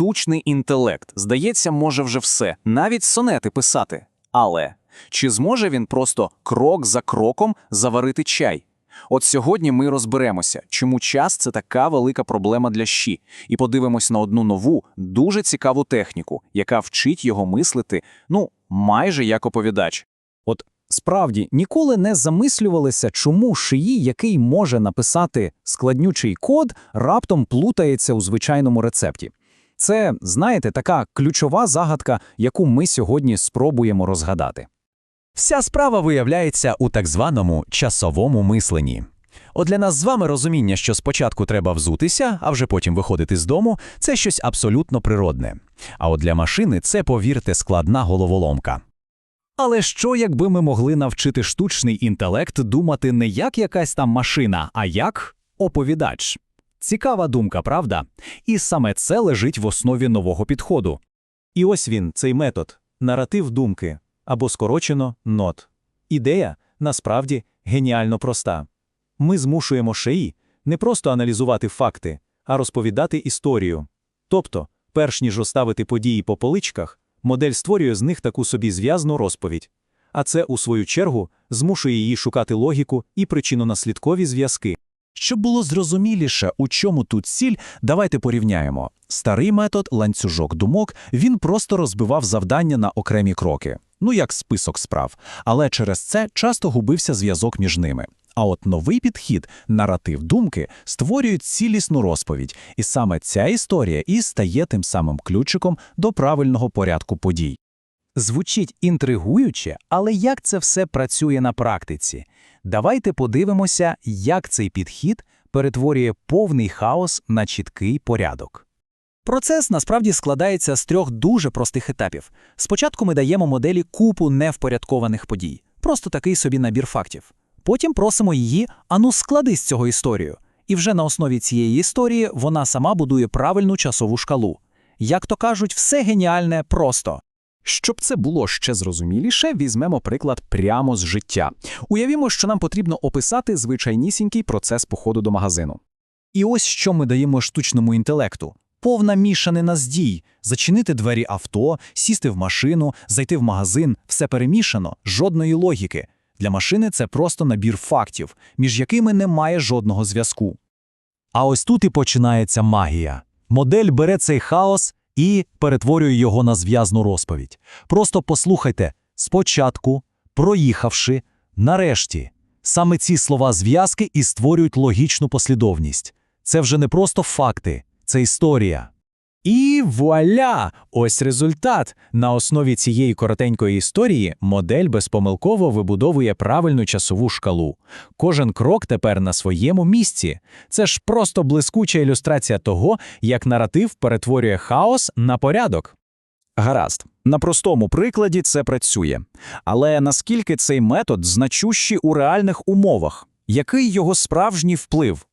Штучний інтелект, здається, може вже все, навіть сонети писати. Але чи зможе він просто крок за кроком заварити чай? От сьогодні ми розберемося, чому час це така велика проблема для щі, і подивимось на одну нову, дуже цікаву техніку, яка вчить його мислити, ну, майже як оповідач. От справді ніколи не замислювалися, чому шиї, який може написати складнючий код, раптом плутається у звичайному рецепті. Це, знаєте, така ключова загадка, яку ми сьогодні спробуємо розгадати. Вся справа виявляється у так званому часовому мисленні. От для нас з вами розуміння, що спочатку треба взутися, а вже потім виходити з дому, це щось абсолютно природне. А от для машини це, повірте, складна головоломка. Але що, якби ми могли навчити штучний інтелект думати не як якась там машина, а як оповідач? Цікава думка, правда? І саме це лежить в основі нового підходу. І ось він, цей метод наратив думки або скорочено нот. Ідея насправді геніально проста. Ми змушуємо шиї не просто аналізувати факти, а розповідати історію. Тобто, перш ніж розставити події по поличках, модель створює з них таку собі зв'язну розповідь. А це, у свою чергу, змушує її шукати логіку і причинно-наслідкові зв'язки. Щоб було зрозуміліше, у чому тут ціль, давайте порівняємо. Старий метод ланцюжок думок він просто розбивав завдання на окремі кроки, ну як список справ, але через це часто губився зв'язок між ними. А от новий підхід, наратив думки, створює цілісну розповідь, і саме ця історія і стає тим самим ключиком до правильного порядку подій. Звучить інтригуюче, але як це все працює на практиці? Давайте подивимося, як цей підхід перетворює повний хаос на чіткий порядок. Процес насправді складається з трьох дуже простих етапів. Спочатку ми даємо моделі купу невпорядкованих подій, просто такий собі набір фактів. Потім просимо її, ану склади з цього історію. І вже на основі цієї історії вона сама будує правильну часову шкалу. Як то кажуть, все геніальне просто. Щоб це було ще зрозуміліше, візьмемо приклад прямо з життя. Уявімо, що нам потрібно описати звичайнісінький процес походу до магазину. І ось що ми даємо штучному інтелекту. Повна мішанина з дій. Зачинити двері авто, сісти в машину, зайти в магазин, все перемішано, жодної логіки. Для машини це просто набір фактів, між якими немає жодного зв'язку. А ось тут і починається магія. Модель бере цей хаос і перетворюю його на зв'язну розповідь. Просто послухайте спочатку, проїхавши, нарешті. Саме ці слова зв'язки і створюють логічну послідовність. Це вже не просто факти, це історія. І вуаля! Ось результат. На основі цієї коротенької історії модель безпомилково вибудовує правильну часову шкалу. Кожен крок тепер на своєму місці. Це ж просто блискуча ілюстрація того, як наратив перетворює хаос на порядок. Гаразд, на простому прикладі це працює. Але наскільки цей метод значущий у реальних умовах? Який його справжній вплив?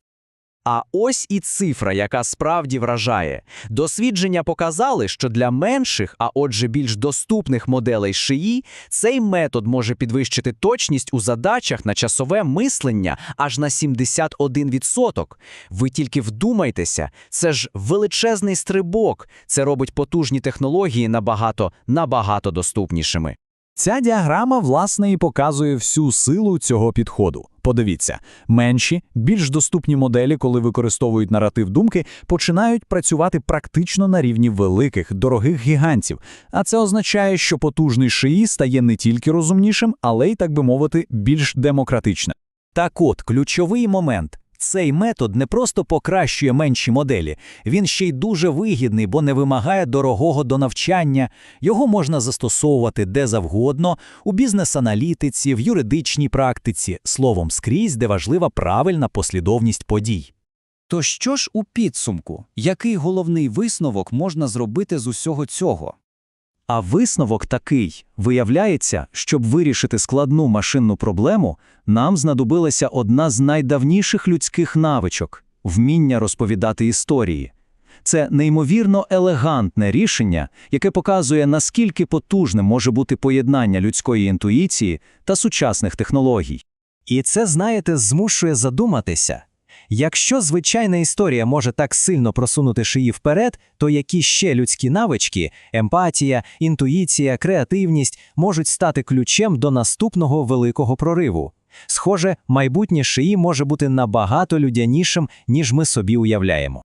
А ось і цифра, яка справді вражає. Дослідження показали, що для менших, а отже більш доступних моделей шиї, цей метод може підвищити точність у задачах на часове мислення аж на 71%. Ви тільки вдумайтеся, це ж величезний стрибок. Це робить потужні технології набагато, набагато доступнішими. Ця діаграма, власне, і показує всю силу цього підходу. Подивіться, менші, більш доступні моделі, коли використовують наратив думки, починають працювати практично на рівні великих, дорогих гігантів. А це означає, що потужний шиї стає не тільки розумнішим, але й, так би мовити, більш демократичним. Так от, ключовий момент. Цей метод не просто покращує менші моделі, він ще й дуже вигідний, бо не вимагає дорогого до навчання. Його можна застосовувати де завгодно, у бізнес-аналітиці, в юридичній практиці, словом, скрізь, де важлива правильна послідовність подій. То що ж у підсумку? Який головний висновок можна зробити з усього цього? А висновок такий: виявляється, щоб вирішити складну машинну проблему, нам знадобилася одна з найдавніших людських навичок вміння розповідати історії. Це неймовірно елегантне рішення, яке показує, наскільки потужним може бути поєднання людської інтуїції та сучасних технологій. І це, знаєте, змушує задуматися. Якщо звичайна історія може так сильно просунути шиї вперед, то які ще людські навички – емпатія, інтуїція, креативність – можуть стати ключем до наступного великого прориву? Схоже, майбутнє шиї може бути набагато людянішим, ніж ми собі уявляємо.